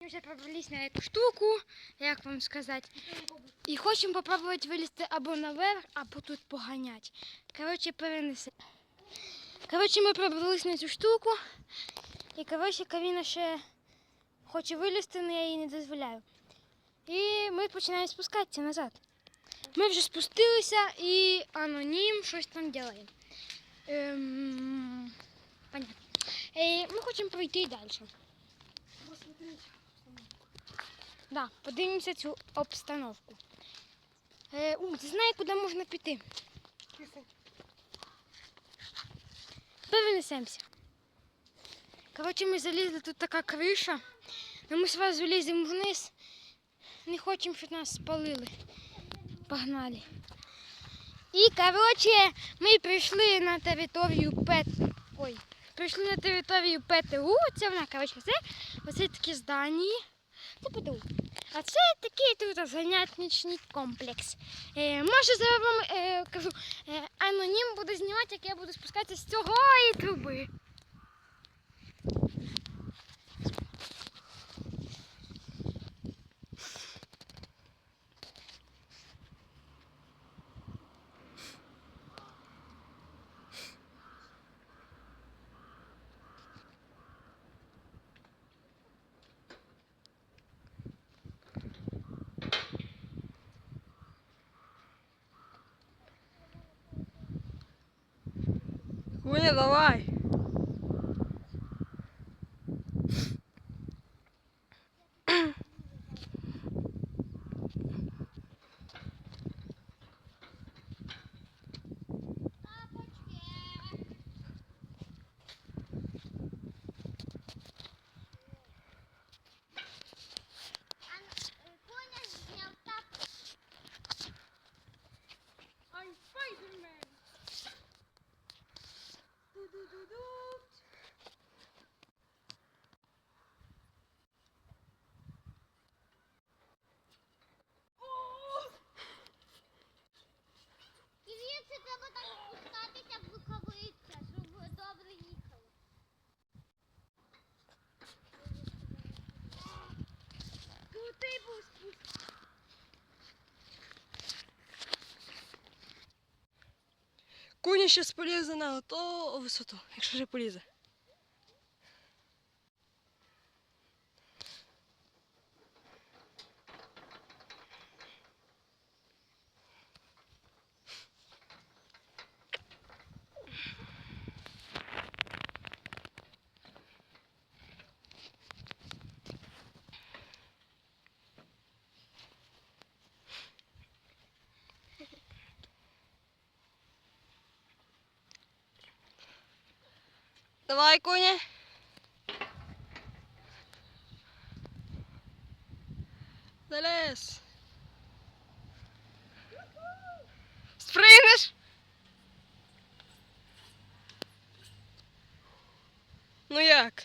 Мы уже пробрались на эту штуку, як вам сказать. І хочемо попробувати вилізти або наверх, або тут поганять. Коротше, перенеси. Коротше, ми пробрались на цю штуку. І коротше, Каріна ще хоче вилізти, але я їй не дозволяю. І ми починаємо спускатися назад. Ми вже спустилися і анонім щось там робимо. Ем, понятно. Е, ми хочемо пройти далі. Да, подивимося цю обстановку. Е, у, ти знаєш, куди можна піти? Перенесемося. Коротше, ми залізли, тут така криша. але ми одразу ліземо вниз. Не хочемо, щоб нас спалили. Погнали. І, коротше, ми прийшли на територію Пет. Ой, прийшли на територію ПТУ. Це вона, коротше, це оце такі здання. ПТУ. А це такий тут занятничний комплекс. Е, може, зараз вам е, кажу, е, анонім буде знімати, як я буду спускатися з цього і труби. Куня, давай. Коня зняв так. I'm Spider-Man. Ду-ду-ду-ду. І звідси треба так спускатися, як рукавиця, щоб добре їхали. Крутий був спуск. Куня ще полізе на ту висоту, якщо ще полізе. Давай, Куня. Залез. Спригнеш? Ну як?